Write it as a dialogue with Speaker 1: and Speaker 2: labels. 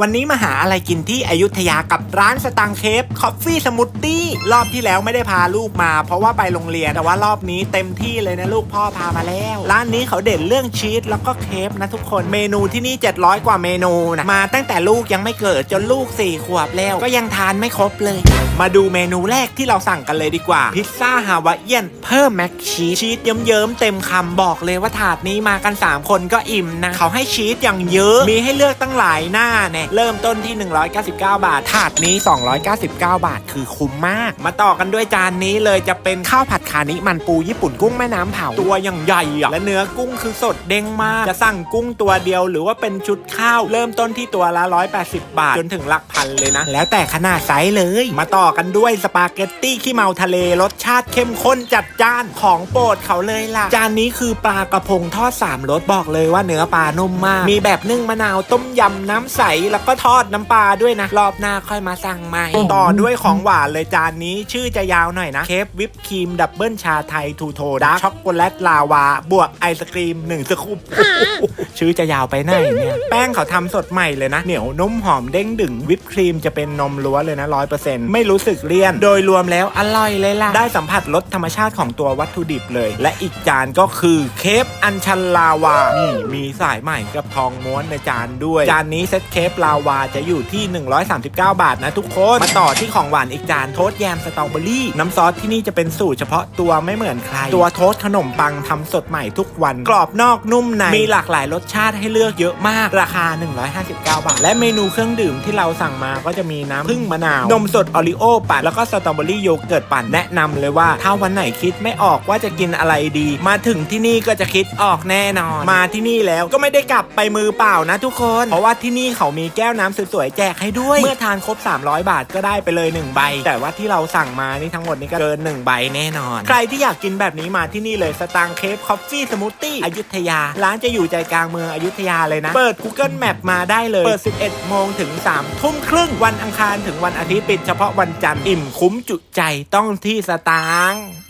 Speaker 1: วันนี้มาหาอะไรกินที่อยุธยากับร้านสตังเคฟคอฟฟี่สมูทตี้รอบที่แล้วไม่ได้พาลูกมา เพราะว่าไปโรงเรียนแต่ว่ารอบนี้เต็มที่เลยนะลูกพ่อพามาแล้ว ร้านนี้เขาเด่นเรื่องชีสแล้วก็เคฟนะทุกคนเมนูที่นี่ 700 กว่าเมนูนะมาตั้งแต่ลูกยังไม่เกิดจนลูก 4 ขวบแล้ว ก็ยังทานไม่ครบเลย มาดูเมนูแรกที่เราสั่งกันเลยดีกว่า พิซซ่าฮาวายเอียนเพิ่มแม็กชีสชีสเยิ้มๆเต็มคำบอกเลยว่าถาดนี้มากัน 3 คนก็อิ่มนะเขาให้ชีสอย่างเยอะมีให้เลือกตั้งหลายหน้าเนี่ยเริ่มต้นที่ 199 บาท ถาดนี้ 299 บาท คือคุ้มมาก มาต่อกันด้วยจานนี้เลยจะเป็นข้าวผัดคานิมันปูญี่ปุ่นกุ้งแม่น้ำเผาตัวอย่างใหญ่อะและเนื้อกุ้งคือสดเด้งมาก จะสั่งกุ้งตัวเดียวหรือว่าเป็นชุดข้าว เริ่มต้นที่ตัวละ 180 บาท จนถึงหลักพันเลยนะ แล้วแต่ขนาดไซส์เลย มาต่อกันด้วยสปาเกตตี้ขี้เมาทะเลรสชาติเข้มข้นจัดจ้านของโปรดเขาเลยล่ะ จานนี้คือปลากระพงทอดสามรสบอกเลยว่าเนื้อปลานุ่มมาก มีแบบนึ่งมะนาวต้มยำน้ำใสแล้วก็ทอดน้ำปลาด้วยนะ รอบหน้าค่อยมาสั่งใหม่ ต่อด้วยของหวานเลยจานนี้ชื่อจะยาวหน่อยนะ เคฟวิปครีมดับเบิลชาไทยทูโทดาร์กช็อกโกแลตลาวา บวกไอศครีมหนึ่งสกูปชื่อจะยาวไปไหนเนี่ยแป้งเขาทำสดใหม่เลยนะ เหนียวนุ่มหอมเด้งดึงวิปครีมจะเป็นนมล้วนเลยนะร้อยเปอร์เซ็นต์ไม่รู้สึกเลี่ยน โดยรวมแล้วอร่อยเลยล่ะ ได้สัมผัสรสธรรมชาติของตัววัตถุดิบเลย และอีกจานก็คือเคฟอัญชันลาวานี่มีสายใหม่กับทองม้วนในจานด้วย จานนี้เซ็ตเคฟลาวาจะอยู่ที่ 139 บาทนะทุกคน มาต่อที่ของหวานอีกจานโทษแยมสตรอเบอรี่ น้ำซอสที่นี่จะเป็นสูตรเฉพาะตัวไม่เหมือนใคร ตัวโทษขนมปังทำสดใหม่ทุกวัน กรอบนอกนุ่มใน มีหลากหลายรสชาติให้เลือกเยอะมาก ราคา 159 บาท และเมนูเครื่องดื่มที่เราสั่งมาก็จะมีน้ำผึ้งมะนาวนมสดออริโอปั่นแล้วก็สตรอเบอรี่โยเกิร์ตปั่นแนะนำเลยว่าถ้าวันไหนคิดไม่ออกว่าจะกินอะไรดี มาถึงที่นี่ก็จะคิดออกแน่นอน มาที่นี่แล้วก็ไม่ได้กลับไปมือเปล่านะทุกคน เพราะว่าที่นี่เขามีแก้วน้ำสวยๆแจกให้ด้วย เมื่อทานครบ 300 บาทก็ได้ไปเลย 1 ใบ แต่ว่าที่เราสั่งมานี่ทั้งหมดนี่ก็เกิน 1 ใบแน่นอน ใครที่อยากกินแบบนี้มาที่นี่เลยสตางค์เคฟคอฟฟี่สมูทตี้อยุธยา ร้านจะอยู่ใจกลางเมืองอยุธยาเลยนะ เปิด Google Map มาได้เลย เปิด 11 โมงถึง 3 ทุ่มครึ่งวันอังคารถึงวันอาทิตย์ปิดเฉพาะวันจันทร์อิ่มคุ้มจุใจต้องที่สตางค์